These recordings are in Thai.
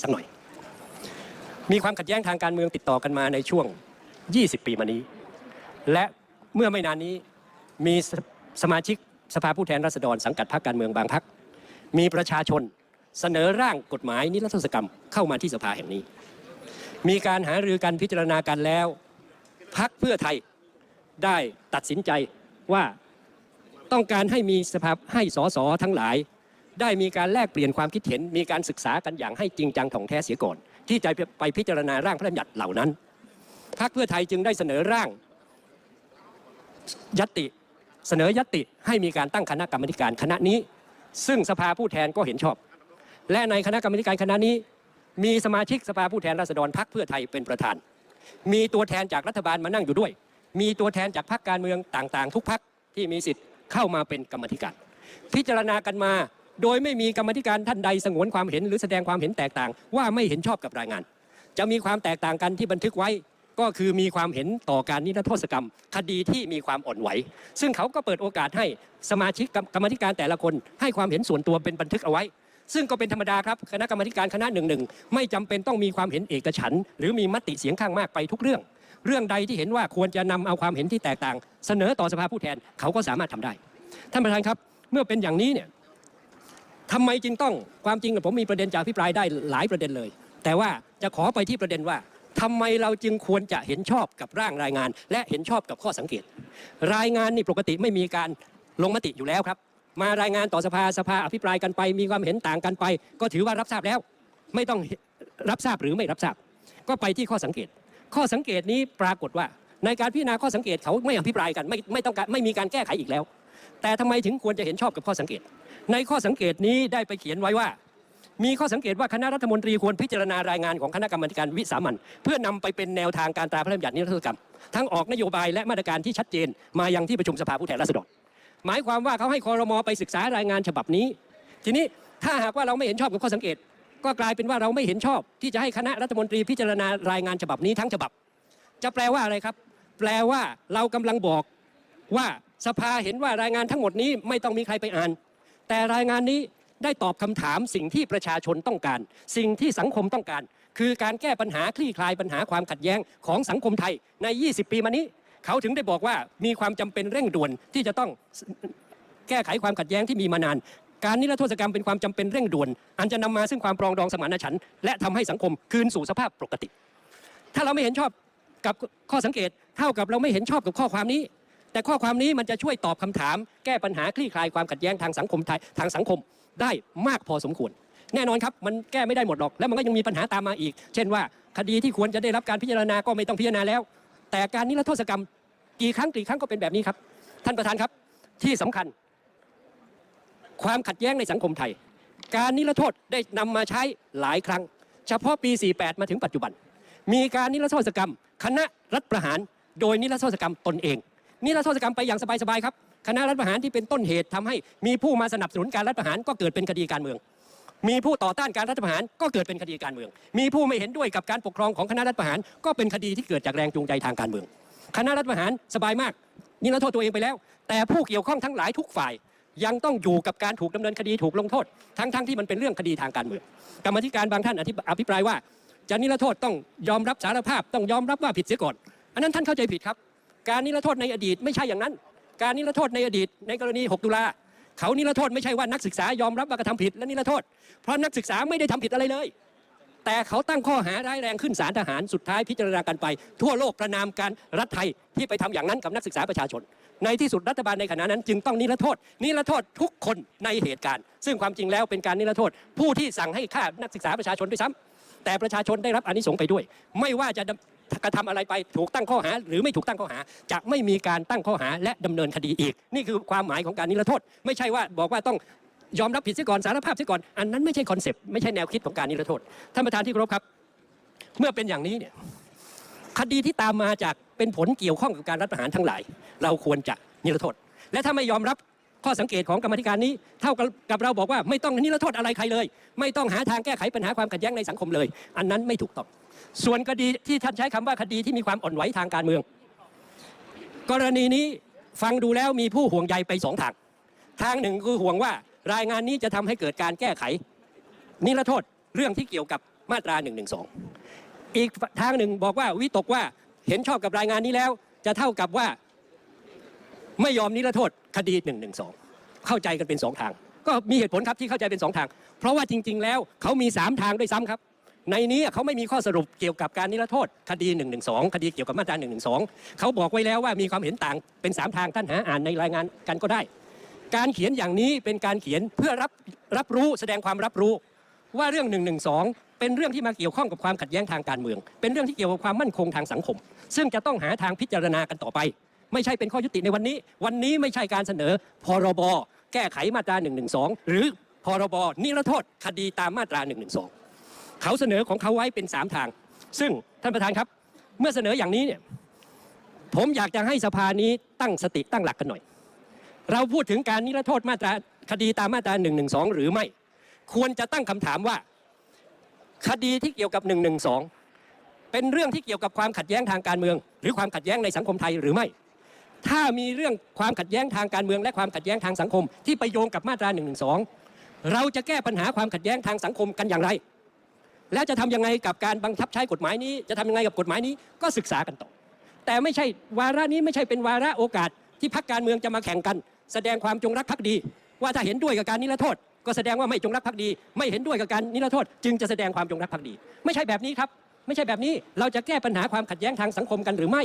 สักหน่อย มีความขัดแย้งทางการเมืองติดต่อกันมาในช่วง 20 ปีมานี้ และเมื่อไม่นานนี้มีสสมาชิกสภาผู้แทนราษฎรสังกัดพรรคการเมืองบางพรรคมีประชาชนเสนอร่างกฎหมายนิรโทษกรรมเข้ามาที่สภาแห่งนี้ มีการหารือกันพิจารณากันแล้วพรรคเพื่อไทยได้ตัดสินใจว่าต้องการให้มีสภาให้สสทั้งหลาย ได้มีการแลกเปลี่ยนความคิดเห็น มีการศึกษากันอย่างให้จริงจังถ่องแท้เสียก่อน ที่จะไปพิจารณาร่างพระราชบัญญัติเหล่านั้นพรรคเพื่อไทยจึงได้เสนอร่างยติ เสนอยตติให้มีการตั้งคณะกรรมการคณะนี้ ซึ่งสภาผู้แทนก็เห็นชอบ และในคณะกรรมการคณะนี้ มีสมาชิกสภาผู้แทนราษฎรพรรคเพื่อไทยเป็นประธาน มีตัวแทนจากรัฐบาลมานั่งอยู่ด้วย มีตัวแทนจากพรรคการเมืองต่างๆ ทุกพรรคที่มีสิทธิ์เข้ามาเป็นกรรมธิการ พิจารณากันมา โดยไม่มีกรรมธิการท่านใดสงวนความเห็นหรือแสดงความเห็นแตกต่าง ว่าไม่เห็นชอบกับรายงาน จะมีความแตกต่างกันที่บันทึกไว้ก็คือมีความเห็นต่อการนิรโทษกรรม คดีที่มีความอ่อนไหว ซึ่งเขาก็เปิดโอกาสให้สมาชิกกรรมธิการแต่ละคน ให้ความเห็นส่วนตัวเป็นบันทึกเอาไว้ ซึ่งก็เป็นธรรมดาครับคณะกรรมการคณะหนึ่งหนึ่งไม่จำเป็นต้องมีความเห็นเอกฉันหรือมีมติเสียงข้างมากไปทุกเรื่อง เรื่องใดที่เห็นว่าควรจะนำเอาความเห็นที่แตกต่าง เสนอต่อสภาผู้แทนเขาก็สามารถทำได้ ท่านประธานครับ เมื่อเป็นอย่างนี้เนี่ย ทำไมจึงต้องความจริงผมมีประเด็นจากพิปรายได้หลายประเด็นเลย แต่ว่าจะขอไปที่ประเด็นว่าทำไมเราจึงควรจะเห็นชอบกับร่างรายงาน และเห็นชอบกับข้อสังเกต รายงานนี่ปกติไม่มีการลงมติอยู่แล้วครับ มารายงานต่อสภาสภาอภิปรายกันไป มีความเห็นต่างกันไป ก็ถือว่ารับทราบแล้ว ไม่ต้องรับทราบหรือไม่รับทราบ ก็ไปที่ข้อสังเกต ข้อสังเกตนี้ปรากฏว่า ในการพิจารณาข้อสังเกตเขาไม่อภิปรายกันไม่ไม่ต้องการไม่มีการแก้ไขอีกแล้ว แต่ทำไมถึงควรจะเห็นชอบกับข้อสังเกต ในข้อสังเกตนี้ได้ไปเขียนไว้ว่า มีข้อสังเกตว่าคณะรัฐมนตรีควรพิจารณารายงานของคณะกรรมการวิสามันเพื่อนำไปเป็นแนวทางการตราพระราชบัญญัตินิรโทษกรรม ทั้งออกนโยบายและมาตรการที่ชัดเจน มายังที่ประชุมสภาผู้แทนราษฎรหมายความว่าเขาให้คอรมอไปศึกษารายงานฉบับนี้ ทีนี้ถ้าหากว่าเราไม่เห็นชอบกับข้อสังเกต ก็กลายเป็นว่าเราไม่เห็นชอบ ที่จะให้คณะรัฐมนตรีพิจารณารายงานฉบับนี้ทั้งฉบับ จะแปลว่าอะไรครับ แปลว่าเรากำลังบอกว่า สภาเห็นว่ารายงานทั้งหมดนี้ไม่ต้องมีใครไปอ่าน แต่รายงานนี้ได้ตอบคำถามสิ่งที่ประชาชนต้องการ สิ่งที่สังคมต้องการ คือการแก้ปัญหาคลี่คลายปัญหาความขัดแย้งของสังคมไทยใน 20 ปีมานี้ เขาถึงได้บอกว่ามีความจำเป็นเร่งด่วนที่จะต้องแก้ไขความขัดแย้งที่มีมานาน การนิรโทษกรรมเป็นความจำเป็นเร่งด่วน อันจะนำมาซึ่งความปรองดองสมานฉันท์และทำให้สังคมคืนสู่สภาพปกติ ถ้าเราไม่เห็นชอบกับข้อสังเกตเท่ากับเราไม่เห็นชอบกับข้อความนี้ แต่ข้อความนี้มันจะช่วยตอบคำถาม แก้ปัญหาคลี่คลายความขัดแย้งทางสังคมไทยทางสังคมได้มากพอสมควร แน่นอนครับมันแก้ไม่ได้หมดหรอก แล้วมันก็ยังมีปัญหาตามมาอีก เช่นว่าคดีที่ควรจะได้รับการพิจารณาก็ไม่ต้องพิจารณาแล้ว แต่การนิรโทษกรรมกี่ครั้งกี่ครั้งก็เป็นแบบนี้ครับ ท่านประธานครับที่สำคัญ ความขัดแย้งในสังคมไทย การนิรโทษได้นำมาใช้หลายครั้ง เฉพาะปี 48 มาถึงปัจจุบัน มีการนิรโทษกรรม คณะรัฐประหาร โดยนิรโทษกรรมตนเอง นิรโทษกรรมไปอย่างสบายๆครับคณะรัฐประหารที่เป็นต้นเหตุทำให้มีผู้มาสนับสนุนการรัฐประหารก็เกิดเป็นคดีการเมือง มีผู้ต่อต้านการรัฐประหารก็เกิดเป็นคดีการเมือง มีผู้ไม่เห็นด้วยกับการปกครองของคณะรัฐประหารก็เป็นคดีที่เกิดจากแรงจูงใจทางการเมือง คณะรัฐประหารสบายมากนิรโทษตัวเองไปแล้ว แต่ผู้เกี่ยวข้องทั้งหลายทุกฝ่าย ยังต้องอยู่กับการถูกดำเนินคดีถูกลงโทษ ทั้งๆทที่มันเป็นเรื่องคดีทางการเมืองกรรมธิการบางท่านอภิปรายว่าจะนิรโทษต้องยอมรับสารภาพต้องยอมรับว่าผิดเสียก่อน อันนั้นท่านเข้าใจผิดครับ การนิรโทษในอดีตไม่ใช่อย่างนั้น การนิรโทษในอดีตในกรณี 6 ตุลาเขานิรโทษไม่ใช่ว่านักศึกษายอมรับว่ากระทำผิดและนิรโทษ เพราะนักศึกษาไม่ได้ทำผิดอะไรเลย แต่เขาตั้งข้อหาร้ายแรงขึ้นศาลทหารสุดท้ายพิจารณากันไป ทั่วโลกประนามการรัฐไทยที่ไปทำอย่างนั้นกับนักศึกษาประชาชน ในที่สุดรัฐบาลในขณะนั้น จึงต้องนิรโทษ นิรโทษทุกคนในเหตุการณ์ ซึ่งความจริงแล้วเป็นการนิรโทษ ผู้ที่สั่งให้ฆ่านักศึกษาประชาชนด้วยซ้ำแต่ประชาชนได้รับอนิสงส์ไปด้วย ไม่ว่าจะ กระทำอะไรไปถูกตั้งข้อหา หรือไม่ถูกตั้งข้อหา จะไม่มีการตั้งข้อหาและดำเนินคดีอีก นี่คือความหมายของการนิรโทษ ไม่ใช่ว่าบอกว่าต้องยอมรับผิดเสียก่อนสารภาพเสียก่อนอันนั้นไม่ใช่คอนเซปต์ไม่ใช่แนวคิดของการนิรโทษท่านประธานที่เคารพครับ เมื่อเป็นอย่างนี้เนี่ยคดีที่ตามมาจากเป็นผลเกี่ยวข้องกับการรัฐประหารทั้งหลาย เราควรจะนิรโทษ และถ้าไม่ยอมรับ ข้อสังเกตของกรรมธิการนี้ เท่ากับเราบอกว่าไม่ต้องนิรโทษอะไรใครเลย ไม่ต้องหาทางแก้ไขปัญหาความขัดแย้งในสังคมเลย อันนั้นไม่ถูกต้องส่วนคดีที่ท่านใช้คำว่าคดีที่มีความอ่อนไหวทางการเมือง กรณีนี้ฟังดูแล้วมีผู้ห่วงใยไปสองทางทางหนึ่งคือห่วงว่ารายงานนี้จะทำให้เกิดการแก้ไข นิรโทษเรื่องที่เกี่ยวกับมาตรา1นึอีกทางหนึ่งบอกว่าวิตกว่าเห็นชอบกับรายงานนี้แล้ว จะเท่ากับว่าไม่ยอมนิรโทษ คดี1นึเข้าใจกันเป็นสองทาง ก็มีเหตุผลครับที่เข้าใจเป็นสองทาง เพราะว่าจริง ๆ แล้วเขามีสามทางด้วยซ้ำครับ ในนี้เขาไม่มีข้อสรุปเกี่ยวกับการนิรโทษ คดี1นึคดีเกี่ยวกับมาตรา1นึเขาบอกไว้แล้วว่ามีความเห็นต่างเป็นสามทางท่านหาอ่านในรายงานกันก็ได้ การเขียนอย่างนี้เป็นการเขียนเพื่อรับรับรู้แสดงความรับรู้ว่าเรื่อง1นึเป็นเรื่องที่มาเกี่ยวข้องกับความขัดแย้งทางการเมือง เป็นเรื่องที่เกี่ยวกับความมั่นคงทางสังคม ซึ่งจะต้องหาทางพิจารณากันต่อไป ไม่ใช่เป็นข้อยุติในวันนี้ วันนี้ไม่ใช่การเสนอพรบแก้ไขมาตรา1นึหรือพรบนิรโทษคดีตามมาตรา1นึเขาเสนอของเขาไว้เป็น 3 ทาง ซึ่งท่านประธานครับ เมื่อเสนออย่างนี้เนี่ยผมอยากจะให้สภานี้ตั้งสติตั้งหลักกันหน่อย เราพูดถึงการนิรโทษมาตราคดีตามมาตรา1นึหรือไม่ ควรจะตั้งคำถามว่า คดีที่เกี่ยวกับ1นึเป็นเรื่องที่เกี่ยวกับความขัดแย้งทางการเมือง หรือความขัดแย้งในสังคมไทยหรือไม่ ถ้ามีเรื่องความขัดแย้งทางการเมืองและความขัดแย้งทางสังคม ที่ไปโยงกับมาตรา1นึเราจะแก้ปัญหาความขัดแย้งทางสังคมกันอย่างไร และจะทำยังไงกับการบังคับใช้กฎหมายนี้ จะทำยังไงกับกฎหมายนี้ก็ศึกษากันต่อ แต่ไม่ใช่วาระนี้ไม่ใช่เป็นวาระโอกาสที่พักการเมืองจะมาแข่งกัน แสดงความจงรักภักดี ว่าถ้าเห็นด้วยกับการนิรโทษ ก็แสดงว่าไม่จงรักภักดี ไม่เห็นด้วยกับการนิรโทษ จึงจะแสดงความจงรักภักดี ไม่ใช่แบบนี้ครับ ไม่ใช่แบบนี้เราจะแก้ปัญหาความขัดแย้งทางสังคมกันหรือไม่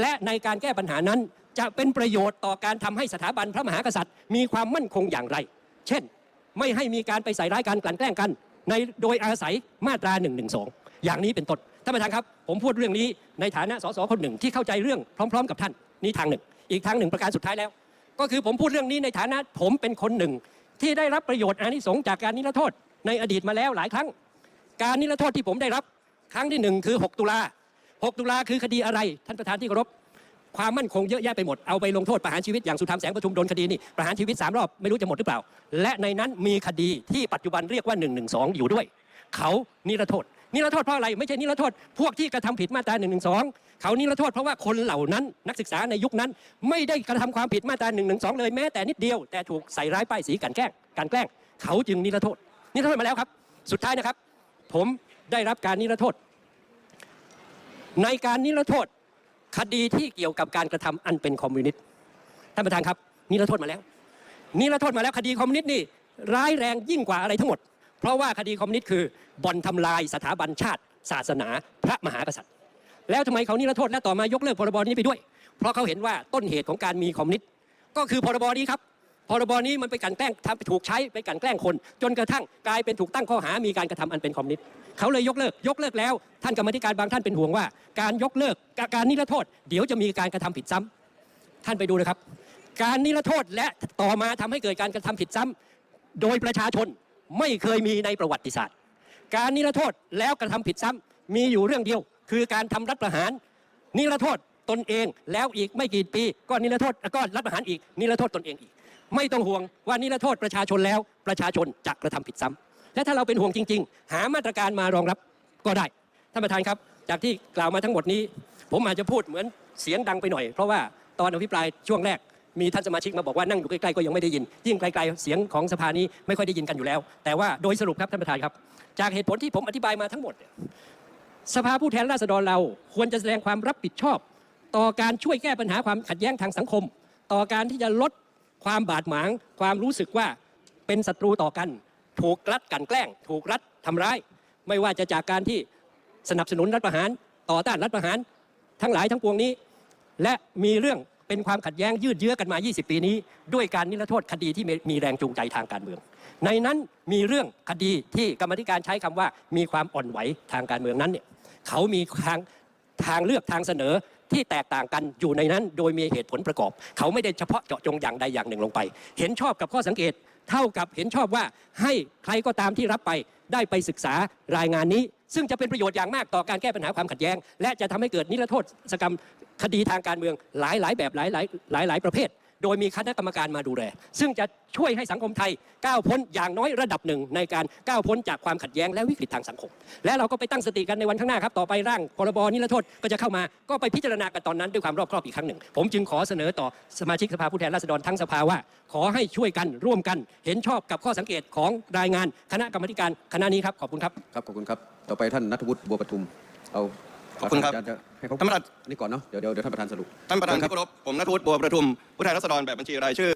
และในการแก้ปัญหานั้น จะเป็นประโยชน์ต่อการทำให้สถาบันพระมหากษัตริย์ มีความมั่นคงอย่างไร เช่น ไม่ให้มีการไปใส่ร้ายการกลั่นแกล้งกัน ในโดยอาศัยมาตรา1นึอย่างนี้เป็นต้นท่านประธานครับ ผมพูดเรื่องนี้ในฐานะสสคนหนึ่งที่เข้าใจเรื่องพร้อม ๆ กับท่านนี่ทางหนึ่ง อีกทางหนึ่งประการสุดท้ายแล้ว ก็คือผมพูดเรื่องนี้ในฐานะผมเป็นคนหนึ่ง ที่ได้รับประโยชน์อานิสงส์จากการนิรโทษ ในอดีตมาแล้วหลายครั้ง การนิรโทษที่ผมได้รับ ครั้งที่หนึ่งคือ 6 ตุลา6ตุลาคือคดีอะไร ท่านประธานที่เคารพ ความมั่นคงเยอะแยะไปหมด เอาไปลงโทษประหารชีวิตอย่างสุธรรมแสงประทุมโดนคดีนี่ประหารชีวิต 3 รอบไม่รู้จะหมดหรือเปล่า และในนั้นมีคดีที่ปัจจุบันเรียกว่า1นึอยู่ด้วย เขานิรโทษ นิรโทษเพราะอะไรไม่ใช่นิรโทษ พวกที่กระทำผิดมาตรา1นึเขานิรโทษเพราะว่าคนเหล่านั้นนักศึกษาในยุคนั้น ไม่ได้กระทำความผิดมาตรา1นึเลยแม้แต่นิดเดียว แต่ถูกใส่ร้ายป้ายสีกันแกล้งการแกล้ง เขาจึงนิรโทษ นิรโทษมาแล้วครับ สุดท้ายนะครับ ผมได้รับการนิรโทษ ในการนิรโทษ คดีที่เกี่ยวกับการกระทำอันเป็นคอมมิวนิสต์ท่านประธานครับนิรโทษมาแล้วนิรโทษมาแล้วคดีคอมมิวนิสต์นี่ร้ายแรงยิ่งกว่าอะไรทั้งหมด เพราะว่าคดีคอมมิวนิสต์คือบ่อนทำลายสถาบันชาติ ศาสนา พระมหากษัตริย์ แล้วทำไมเขานิรโทษและต่อมายกเลิกพรบนี้ไปด้วย เพราะเขาเห็นว่าต้นเหตุของการมีคอมมิวนิสต์ก็คือพรบนี้ครับ พรบนี้มันไปกันแกล้งทำไปถูกใช้ไปกันแกล้งคน จนกระทั่งกลายเป็นถูกตั้งข้อหามีการกระทำอันเป็นคอมมิวนิสต์เขาเลยยกเลิกยกเลิกแล้ว ท่านกรรมธิการบางท่านเป็นห่วงว่า การยกเลิกการนิรโทษ เดี๋ยวจะมีการกระทำผิดซ้ำท่านไปดูนะครับ การนิรโทษและต่อมาทำให้เกิดการกระทำผิดซ้ำโดยประชาชนไม่เคยมีในประวัติศาสตร์ การนิรโทษแล้วกระทำผิดซ้ำมีอยู่เรื่องเดียว คือการทำรัฐประหาร นิรโทษตนเองแล้วอีกไม่กี่ปีก็นิรโทษก็รัฐประหารอีกนิรโทษตนเองอีก ไม่ต้องห่วงว่านิรโทษประชาชนแล้วประชาชนจะกระทำผิดซ้ำและถ้าเราเป็นห่วงจริง ๆ หามาตรการมารองรับก็ได้ท่านประธานครับ จากที่กล่าวมาทั้งหมดนี้ ผมอาจจะพูดเหมือนเสียงดังไปหน่อย เพราะว่าตอนอภิปรายช่วงแรกมีท่านสมาชิกมาบอกว่านั่งอยู่ใกล้ๆก็ยังไม่ได้ยิน ยิ่งไกลๆเสียงของสภานี้ไม่ค่อยได้ยินกันอยู่แล้ว แต่ว่าโดยสรุปครับท่านประธานครับ จากเหตุผลที่ผมอธิบายมาทั้งหมด สภาผู้แทนราษฎรเราควรจะแสดงความรับผิดชอบ ต่อการช่วยแก้ปัญหาความขัดแย้งทางสังคม ต่อการที่จะลด ความบาดหมาง ความรู้สึกว่าเป็นศัตรูต่อกัน ถูกรัฐกันแกล้ง ถูกรัฐทำร้าย ไม่ว่าจะจากการที่สนับสนุนรัฐประหาร ต่อต้านรัฐประหาร ทั้งหลายทั้งปวงนี้ และมีเรื่องเป็นความขัดแย้งยืดเยื้อกันมา 20 ปีนี้ ด้วยการนิรโทษคดีที่มีแรงจูงใจทางการเมือง ในนั้นมีเรื่องคดีที่กรรมธิการใช้คำว่ามีความอ่อนไหวทางการเมืองนั้นเนี่ยเขามีทางทางเลือกทางเสนอ ที่แตกต่างกันอยู่ในนั้น โดยมีเหตุผลประกอบ เขาไม่ได้เฉพาะเจาะจงอย่างใดอย่างหนึ่งลงไป เห็นชอบกับข้อสังเกต เท่ากับเห็นชอบว่าให้ใครก็ตามที่รับไปได้ไปศึกษารายงานนี้ ซึ่งจะเป็นประโยชน์อย่างมากต่อการแก้ปัญหาความขัดแย้ง และจะทำให้เกิดนิรโทษกรรมคดีทางการเมืองหลายหลายแบบหลายหลายหลายหลายประเภท โดยมีคณะกรรมการมาดูแล ซึ่งจะช่วยให้สังคมไทยก้าวพ้นอย่างน้อยระดับหนึ่งในการก้าวพ้นจากความขัดแย้งและวิกฤตทางสังคม และเราก็ไปตั้งสติกันในวันข้างหน้าครับต่อไปร่างพรบนิรโทษก็จะเข้ามาก็ไปพิจารณากันตอนนั้นด้วยความรอบครอบอีกครั้งหนึ่ง ผมจึงขอเสนอต่อสมาชิกสภาผู้แทนราษฎรทั้งสภาว่า ขอให้ช่วยกันร่วมกัน เห็นชอบกับข้อสังเกตของรายงาน คณะกรรมาธิการคณะนี้ครับขอบคุณครับครับขอบคุณครับ ต่อไปท่านนัทวุฒิบัวปทุมเอา ขอบคุณครับาจาย์จะให้เขาท่านประธานนี่ก่อนเนาะเดี๋ยวเดี๋ยวเดี๋ยวท่านประธานสรุปท่านประธานเชิญที่เคารพผมนัทวุฒิบัวประทุมผู้แทนราษฎรแบบบัญชีรายชื่อ